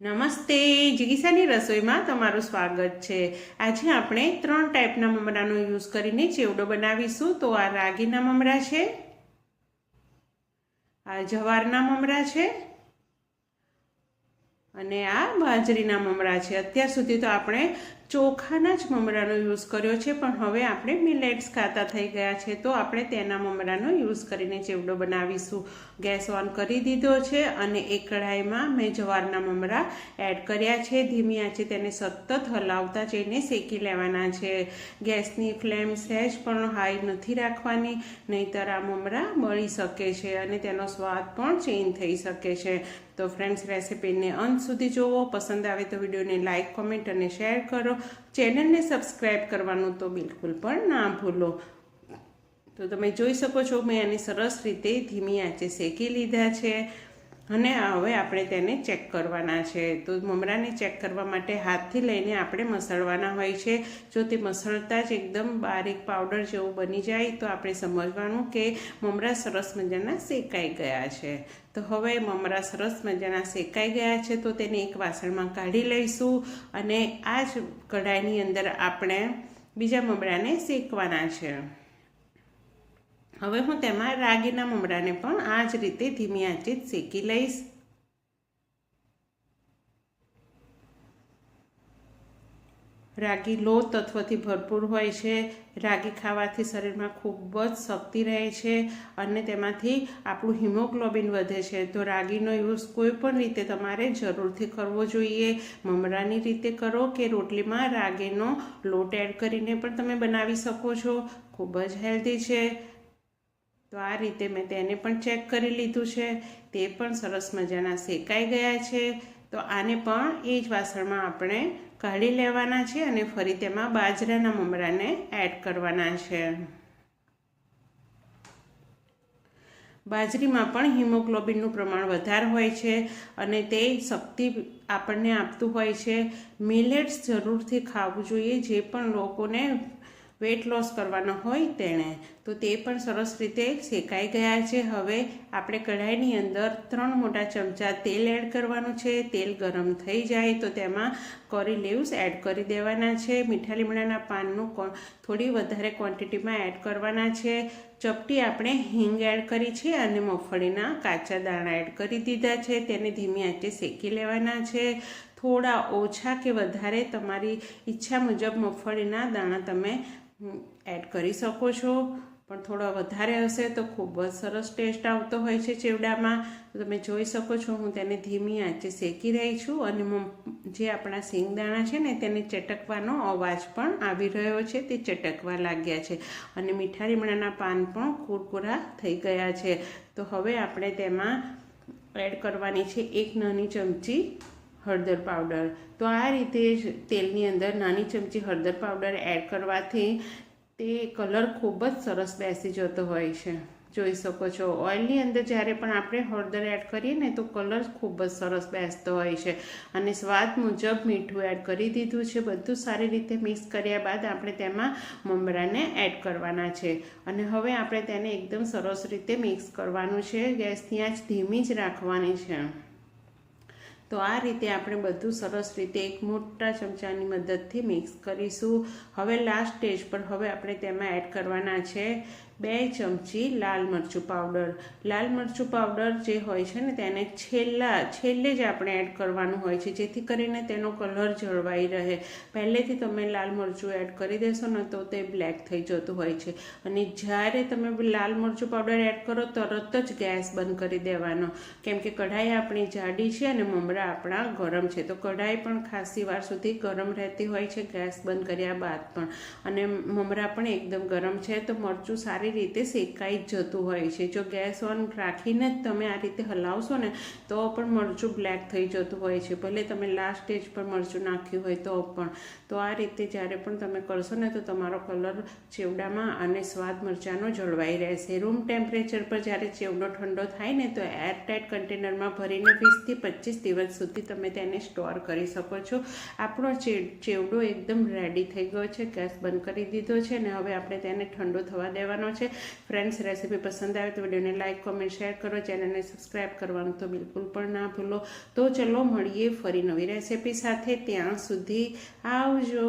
નમસ્તે, જીગીસાની રસોઈમાં તમારું સ્વાગત છે. આજે આપણે ત્રણ ટાઈપના મમરાનો યુઝ કરીને ચેવડો બનાવીશું. તો આ રાગીના મમરા છે, આ જવારના મમરા છે, અને આ બાજરીના મમરા છે. અત્યાર સુધી તો આપણે ચોખાના જ મમરાનો યુઝ કર્યો છે, પણ હવે આપણે મિલેટ્સ ખાતા થઈ ગયા છે, તો આપણે તેના મમરાનો યુઝ કરીને ચેવડો બનાવીશું. ગેસ ઓન કરી દીધો છે અને એક કઢાઈમાં મેં જવારના મમરા એડ કર્યા છે. ધીમી આંચે તેને સતત હલાવતા જઈને શેકી લેવાના છે. ગેસની ફ્લેમ સહેજ પણ હાઈ નથી રાખવાની, નહીંતર આ મમરા બળી શકે છે અને તેનો સ્વાદ પણ ચેન્જ થઈ શકે છે. તો ફ્રેન્ડ્સ, રેસિપીને અંત સુધી જોવો. પસંદ આવે તો વિડીયોને લાઇક કોમેન્ટ અને શેર કરો. ચેનલને સબસ્ક્રાઈબ કરવાનું તો બિલકુલ પણ ના ભૂલો. તો તમે જોઈ શકો છો મેં આને સરસ રીતે ધીમી આંચે શેકી લીધા છે. અને હવે આપણે તેને ચેક કરવાના છે. તો મમરાને ચેક કરવા માટે હાથથી લઈને આપણે મસળવાના હોય છે. જો તે મસળતા જ એકદમ બારીક પાવડર જેવું બની જાય, તો આપણે સમજવાનું કે મમરા સરસ મજાના શેકાઈ ગયા છે. તો હવે મમરા સરસ મજાના શેકાઈ ગયા છે, તો તેને એક વાસણમાં કાઢી લઈશું અને આ જ કઢાઈની અંદર આપણે બીજા મમરાને શેકવાના છે. હવે હું તેમાં રાગીના મમરાને પણ આ જ રીતે ધીમી આંચે જ શેકી લઈશ. રાગી લો તત્વથી ભરપૂર હોય છે. રાગી ખાવાથી શરીરમાં ખૂબ જ શક્તિ રહે છે અને તેમાંથી આપણું હિમોગ્લોબિન વધે છે. તો રાગીનો યુઝ કોઈ પણ રીતે તમારે જરૂરથી કરવો જોઈએ. મમરાની રીતે કરો કે રોટલીમાં રાગીનો લોટ એડ કરીને પણ તમે બનાવી શકો છો. ખૂબ જ હેલ્ધી છે. તો આ રીતે મેં તેને પણ ચેક કરી લીધું છે. તે પણ સરસ મજાના શેકાઈ ગયા છે. તો આને પણ એ જ વાસણમાં આપણે કાઢી લેવાના છે અને ફરી તેમાં બાજરાના મમરાને એડ કરવાના છે. બાજરીમાં પણ હિમોગ્લોબિનનું પ્રમાણ વધારે હોય છે અને તે શક્તિ આપણને આપતું હોય છે. મિલેટ્સ જરૂરથી ખાવું જોઈએ જે પણ લોકોને વેટ લોસ કરવાનો હોય તેણે, તો તે પણ સરસ રીતે શેકાઈ ગયા છે. હવે આપણે કઢાઈની અંદર ત્રણ મોટા ચમચા તેલ એડ કરવાનું છે. તેલ ગરમ થઈ જાય તો તેમાં કરી લીવ્સ એડ કરી દેવાના છે. મીઠા લીમડાના પાનનું થોડી વધારે ક્વોન્ટિટીમાં એડ કરવાના છે. ચપટી આપણે હિંગ એડ કરી છે અને મગફળીના કાચા દાણા એડ કરી દીધા છે. તેને ધીમી આંચે શેકી લેવાના છે. થોડા ઓછા કે વધારે તમારી ઈચ્છા મુજબ મગફળીના દાણા તમે એડ કરી શકો છો. પણ થોડા વધારે હશે તો ખૂબ જ સરસ ટેસ્ટ આવતો હોય છે ચેવડામાં. તો તમે જોઈ શકો છો હું તેને ધીમી આંચે શેકી રહી છું અને જે આપણા સિંગદાણા છે ને તેને ચટકવાનો અવાજ પણ આવી રહ્યો છે તે ચટકવા લાગ્યા છે અને મીઠા રીમણાના પાન પણ કુરકુરા થઈ ગયા છે. તો હવે આપણે તેમાં એડ કરવાની છે એક નાની ચમચી હળદર પાવડર. તો આ રીતે જ તેલની અંદર નાની ચમચી હળદર પાવડર એડ કરવાથી તે કલર ખૂબ જ સરસ બેસી જતો હોય છે. જોઈ શકો છો, ઓઇલની અંદર જ્યારે પણ આપણે હળદર એડ કરીએ ને તો કલર ખૂબ જ સરસ બેસતો હોય છે. અને સ્વાદ મુજબ મીઠું એડ કરી દીધું છે. બધું સારી રીતે મિક્સ કર્યા બાદ આપણે તેમાં મમરાને એડ કરવાના છે. અને હવે આપણે તેને એકદમ સરસ રીતે મિક્સ કરવાનું છે. ગેસની આંચ ધીમી જ રાખવાની છે. તો આ રીતે આપણે બધું સરસ રીતે એક મોટા ચમચાની મદદથી મિક્સ કરીશું. હવે લાસ્ટ સ્ટેજ પર હવે આપણે તેમાં એડ કરવાના છે બે ચમચી લાલ મરચું પાવડર લાલ મરચું પાવડર જે હોય છે ને, તેને છેલ્લા, છેલ્લે જ આપણે એડ કરવાનું હોય છે, જેથી કરીને તેનો કલર જળવાઈ રહે. પહેલેથી તમે લાલ મરચું એડ કરી દેશો ને, તો તે બ્લેક થઈ જતું હોય છે. અને જ્યારે તમે લાલ મરચું પાવડર એડ કરો, તરત જ ગેસ બંધ કરી દેવાનો. કેમ કે કઢાઈ આપણી જાડી છે અને મમરા આપણા ગરમ છે. તો કઢાઈ પણ ખાસી વાર સુધી ગરમ રહેતી હોય છે, ગેસ બંધ કર્યા બાદ પણ. અને મમરા પણ એકદમ ગરમ છે. તો મરચું સારી સારી રીતે શેકાઈ જ જતું હોય છે. જો ગેસ ઓન રાખીને જ તમે આ રીતે હલાવશો ને, તો પણ મરચું બ્લેક થઈ જતું હોય છે. ભલે તમે લાસ્ટ સ્ટેજ પર મરચું નાખ્યું હોય તો પણ. તો આ રીતે જ્યારે પણ તમે કરશો ને, તો તમારો કલર ચેવડામાં અને સ્વાદ મરચાંનો જળવાઈ રહેશે. રૂમ ટેમ્પરેચર પર જ્યારે ચેવડો ઠંડો થાય ને, તો એરટાઇટ કન્ટેનરમાં ભરીને વીસથી પચીસ દિવસ સુધી તમે તેને સ્ટોર કરી શકો છો. આપણો ચેવડો એકદમ રેડી થઈ ગયો છે. ગેસ બંધ કરી દીધો છે ને, હવે આપણે તેને ઠંડો થવા દેવાનો છે. છે. ફ્રેન્ડ્સ રેસીપી પસંદ આવે તો વિડીયોને લાઇક કોમેન્ટ શેર કરો. ચેનલને સબસ્ક્રાઈબ કરવાનું તો બિલકુલ પણ ના ભૂલો. તો ચલો મળીએ ફરી નવી રેસીપી સાથે. ત્યાં સુધી આવજો.